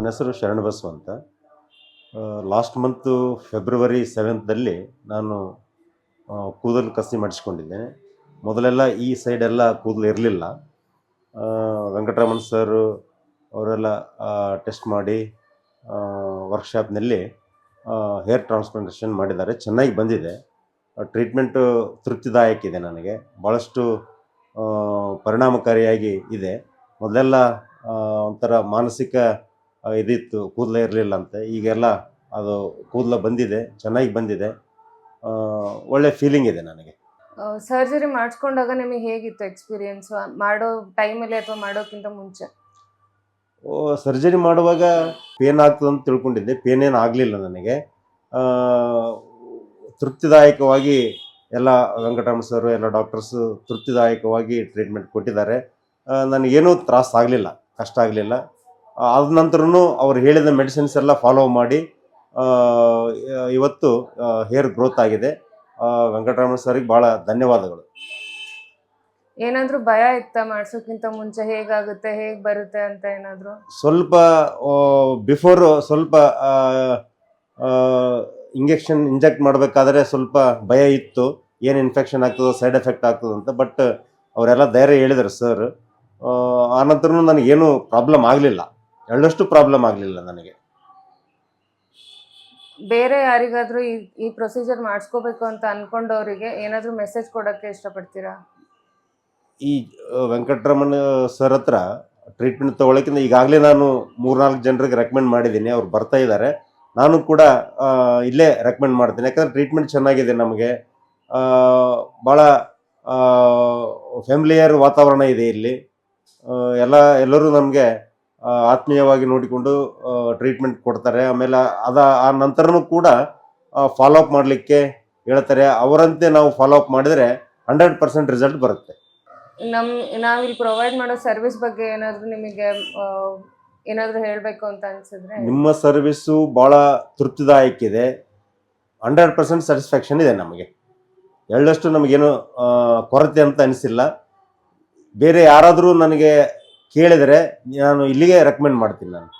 ನನ್ನ ಹೆಸರು ಶರಣಬಸವ ಅಂತ ಲಾಸ್ಟ್ ಮಂತು ಫೆಬ್ರವರಿ ಸೆವೆಂತ್ದಲ್ಲಿ ನಾನು ಕೂದಲು ಕಸಿ ಮಾಡಿಸ್ಕೊಂಡಿದ್ದೇನೆ. ಮೊದಲೆಲ್ಲ ಈ ಸೈಡೆಲ್ಲ ಕೂದಲು ಇರಲಿಲ್ಲ. ವೆಂಕಟರಮಣ್ ಸರ್ ಅವರೆಲ್ಲ ಟೆಸ್ಟ್ ಮಾಡಿ ವರ್ಕ್ಶಾಪ್ನಲ್ಲಿ ಹೇರ್ ಟ್ರಾನ್ಸ್ಪ್ಲಾಂಟೇಷನ್ ಮಾಡಿದ್ದಾರೆ. ಚೆನ್ನಾಗಿ ಬಂದಿದೆ. ಟ್ರೀಟ್ಮೆಂಟು ತೃಪ್ತಿದಾಯಕ ಇದೆ ನನಗೆ. ಭಾಳಷ್ಟು ಪರಿಣಾಮಕಾರಿಯಾಗಿ ಇದೆ. ಮೊದಲೆಲ್ಲ ಒಂಥರ ಮಾನಸಿಕ ಇದಿತ್ತು ಕೂದಲೇ ಇರಲಿಲ್ಲ ಅಂತೆ ಈಗೆಲ್ಲ ಅದು ಕೂದಲ ಬಂದಿದೆ ಚೆನ್ನಾಗಿ ಬಂದಿದೆ. ಒಳ್ಳೆ ಫೀಲಿಂಗ್ ಇದೆ ನನಗೆ. ಸರ್ಜರಿ ಮಾಡಿಸ್ಕೊಂಡಾಗ ನಿಮಗೆ ಹೇಗಿತ್ತು ಎಕ್ಸ್ಪೀರಿಯನ್ಸ್ ಮಾಡೋ ಟೈಮಲ್ಲಿ ಅಥವಾ ಮಾಡೋಕ್ಕಿಂತ ಮುಂಚೆ? ಓ ಸರ್ಜರಿ ಮಾಡುವಾಗ ಪೇನ್ ಆಗ್ತದೆ ಅಂತ ತಿಳ್ಕೊಂಡಿದ್ದೆ. ಪೇನ್ ಏನು ಆಗಲಿಲ್ಲ ನನಗೆ. ತೃಪ್ತಿದಾಯಕವಾಗಿ ಎಲ್ಲ ವೆಂಕಟರಮಣ ಸರ್ ಎಲ್ಲ ಡಾಕ್ಟರ್ಸು ತೃಪ್ತಿದಾಯಕವಾಗಿ ಟ್ರೀಟ್ಮೆಂಟ್ ಕೊಟ್ಟಿದ್ದಾರೆ. ನನಗೇನೂ ತ್ರಾಸ ಆಗಲಿಲ್ಲ ಕಷ್ಟ ಆಗಲಿಲ್ಲ. ಆದ ನಂತರನೂ ಅವ್ರು ಹೇಳಿದ ಮೆಡಿಸಿನ್ಸ್ ಎಲ್ಲ ಫಾಲೋ ಮಾಡಿ ಇವತ್ತು ಹೇರ್ ಗ್ರೋತ್ ಆಗಿದೆ. ವೆಂಕಟರಮಣ ಸರ್ಗೆ ಭಾಳ ಧನ್ಯವಾದಗಳು. ಏನಾದರೂ ಭಯ ಇತ್ತ ಮಾಡಿಸೋಕ್ಕಿಂತ ಮುಂಚೆ ಹೇಗಾಗುತ್ತೆ ಹೇಗೆ ಬರುತ್ತೆ ಅಂತ ಏನಾದರೂ? ಸ್ವಲ್ಪ ಬಿಫೋರ್ ಸ್ವಲ್ಪ ಇಂಜೆಕ್ಷನ್ ಇಂಜೆಕ್ಟ್ ಮಾಡಬೇಕಾದ್ರೆ ಸ್ವಲ್ಪ ಭಯ ಇತ್ತು. ಏನು ಇನ್ಫೆಕ್ಷನ್ ಆಗ್ತದೋ ಸೈಡ್ ಎಫೆಕ್ಟ್ ಆಗ್ತದೋ ಅಂತ ಬಟ್ ಅವರೆಲ್ಲ ಧೈರ್ಯ ಹೇಳಿದರು ಸರ್ ಆ ಆನಂತರ ನನಗೇನು ಪ್ರಾಬ್ಲಮ್ ಆಗಲಿಲ್ಲ. ಎಳ್ಳಷ್ಟು ಪ್ರಾಬ್ಲಮ್ ಆಗಲಿಲ್ಲ ನನಗೆ. ಬೇರೆ ಯಾರಿಗಾದರೂ ಈ ಈ ಪ್ರೊಸೀಜರ್ ಮಾಡಿಸ್ಕೋಬೇಕು ಅಂತ ಅನ್ಕೊಂಡವರಿಗೆ ಏನಾದರೂ ಮೆಸೇಜ್ ಕೊಡೋಕ್ಕೆ ಇಷ್ಟಪಡ್ತೀರಾ? ಈ ವೆಂಕಟರಮಣ ಸರ್ ಹತ್ರ ಟ್ರೀಟ್ಮೆಂಟ್ ತೊಗೊಳಕ್ಕಿಂತ ಈಗಾಗಲೇ ನಾನು ಮೂರ್ನಾಲ್ಕು ಜನರಿಗೆ ರೆಕಮೆಂಡ್ ಮಾಡಿದ್ದೀನಿ. ಅವ್ರು ಬರ್ತಾ ಇದ್ದಾರೆ. ನಾನು ಕೂಡ ಆ, ಇಲ್ಲೇ ರೆಕಮೆಂಡ್ ಮಾಡ್ತೀನಿ. ಯಾಕಂದ್ರೆ ಟ್ರೀಟ್ಮೆಂಟ್ ಚೆನ್ನಾಗಿದೆ ನಮಗೆ. ಭಾಳ ಫ್ಯಾಮಿಲಿಯರ್ ವಾತಾವರಣ ಇದೆ ಇಲ್ಲಿ. ಆ, ಎಲ್ಲ ಎಲ್ಲರೂ ನಮಗೆ ಆತ್ಮೀಯವಾಗಿ ನೋಡಿಕೊಂಡು ಟ್ರೀಟ್ಮೆಂಟ್ ಕೊಡ್ತಾರೆ. ಆಮೇಲೆ ಅದ ಆ ನಂತರನೂ ಕೂಡ ಫಾಲೋ ಅಪ್ ಮಾಡಲಿಕ್ಕೆ ಹೇಳ್ತಾರೆ. ಅವರಂತೆ ನಾವು ಫಾಲೋ ಅಪ್ ಮಾಡಿದರೆ ಹಂಡ್ರೆಡ್ ಪರ್ಸೆಂಟ್ ರಿಸಲ್ಟ್ ಬರುತ್ತೆ. ನಮ್ ನಾವಿಲ್ಲಿ ಪ್ರೊವೈಡ್ ಮಾಡೋ ಸರ್ವಿಸ್ ಬಗ್ಗೆ ಏನಾದರೂ ನಿಮಗೆ ಏನಾದರೂ ಹೇಳಬೇಕು ಅಂತ ಅನ್ಸಿದ್ರೆ? ನಿಮ್ಮ ಸರ್ವಿಸ್ಸು ಭಾಳ ತೃಪ್ತಿದಾಯಕ ಇದೆ ಹಂಡ್ರೆಡ್ ಪರ್ಸೆಂಟ್ ಸ್ಯಾಟಿಸ್ಫ್ಯಾಕ್ಷನ್ ಇದೆ ನಮಗೆ. ಎಳ್ಳಷ್ಟು ನಮಗೇನು ಕೊರತೆ ಅಂತ ಅನಿಸಿಲ್ಲ. ಬೇರೆ ಯಾರಾದರೂ ನನಗೆ ಕೇಳಿದರೆ ನಾನು ಇಲ್ಲಿಗೆ ರೆಕಮೆಂಡ್ ಮಾಡ್ತೀನಿ ನಾನು.